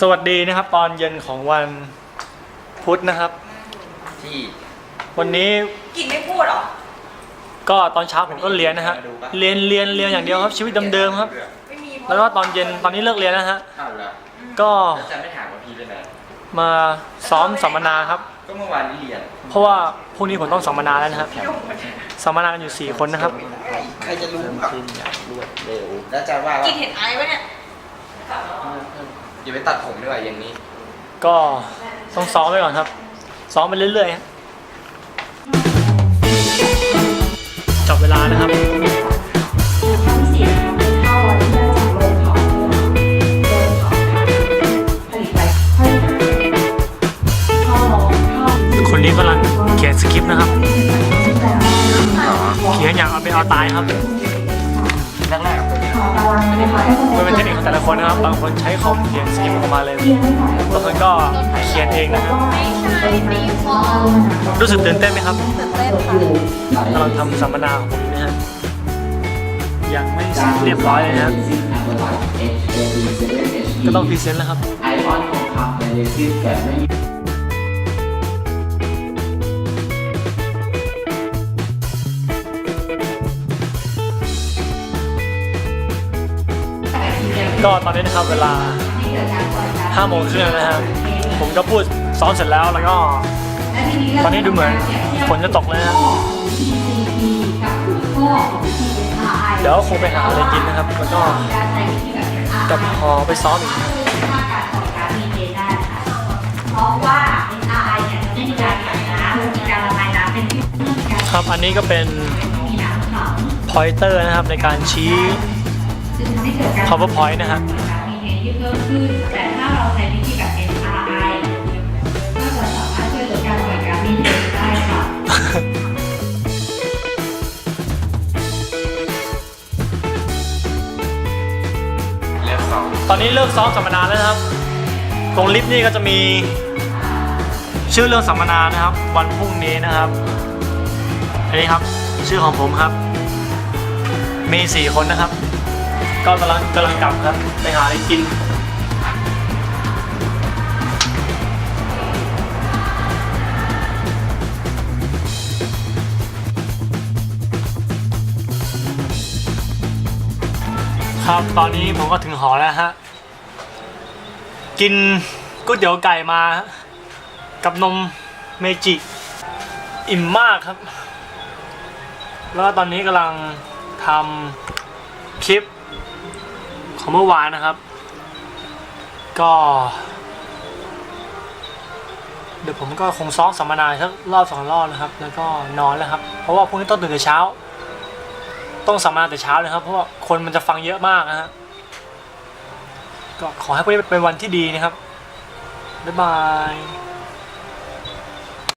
สวัสดีนะครับ ตอนเย็นของวันพุธนะครับ ที่วันนี้กินไม่พูดเหรอ ก็ตอนเช้าผมก็เรียนนะฮะเรียนเรียนเรียนอย่างเดียวครับชีวิตเดิมๆครับ ไม่มีแล้วก็ตอนเย็นตอนนี้เลิกเรียนแล้วฮะอ้าวเหรอก็แล้วจะไม่ถามว่าพี่เป็นไรมาซ้อมสัมมนาครับ ก็เมื่อวานนี้เรียนเพราะว่าพรุ่งนี้ผมต้องสัมมนาแล้วนะครับสัมมนากันอยู่สี่คนนะครับ ใครจะรู้อะรวดเร็วแล้วจะว่ากินเห็ดไอซ์ปะเนี่ย อย่าไปตัดผมด้วยเย็นนี้ ก็ต้องซ้อมไปก่อนครับ ซ้อมไปเรื่อยๆฮะจับเวลานะครับ เสียงเข้าไว้เพื่อจากโรงเผาโรงเผาผลิตไปค่อยเข้าเข้าคนนี้กำลังเขียนสคริปต์นะครับเขียนอย่างเอาเป็นเอาตายครับ ตารางนะคะให้คนมันเป็นเทคนิคของแต่ละคนนะครับ บางคนใช้คอมเขียนสคริปต์ออกมาเลยเรียนไม่ไหวบางคนก็เขียนเองนะครับปริมาณข้าวรู้สึกตื่นเต้นไหมครับตื่นเต้นค่ะกำลังทำสัมมนาของผมอยู่นะฮะ ยังไม่เสร็จเรียบร้อยเลยนะครับก็ต้องพรีเซนต์แล้วครับ ไอคอนของคำในที่เกิดไม่ ก็ตอนนี้นะครับเวลา5โมงครึ่งนะฮะผมก็พูดซ้อมเสร็จแล้วแล้วก็ ตอนนี้ดูเหมือนฝนจะตกเลยนะเดี๋ยวคงไปหาอะไรกินนะครับ แล้วก็กับหอไปซ้อมอีกนะครับเพราะว่า R I เนี่ยจะไม่มีการขังน้ำมีการละลาน้ำเป็นเนื่องจากครับอันนี้ก็เป็นพอยเตอร์นะครับในการชี้ ซึ่งทำให้เกิดการ PowerPoint นะฮะ มีเทนที่เพิ่มขึ้น แต่ถ้าเราใช้วิธีแบบ NRI ก็จะสามารถช่วยลดการปล่อยก๊าซมีเทนได้ค่ะ เรียกสองตอนนี้เลิกซ้อมสัมมนาแล้วนะครับ ตรงลิฟต์นี่ก็จะมี ชื่อเรื่องสัมมนานะครับ วันพรุ่งนี้นะครับอันนี้ครับ ชื่อของผมครับ มีสี่คนนะครับ ก็กำลังกำลังกลับครับ ไปหาอะไรกิน ครับตอนนี้ผมก็ถึงหอแล้วฮะ กินก๋วยเตี๋ยวไก่มา กับนมเมจิ อิ่มมากครับ แล้วตอนนี้กำลังทำคลิป ของเมื่อวานนะครับ ก็ เดี๋ยวผมก็คงซ้อมสัมมนาสักรอบสองรอบนะครับ แล้วก็นอนแล้วครับ เพราะว่าพรุ่งนี้ต้องตื่นแต่เช้า ต้องสัมมนาแต่เช้าเลยครับ เพราะว่าคนมันจะฟังเยอะมากนะฮะก็ขอให้พวกนี้เป็นวันที่ดีนะครับบ๊ายบาย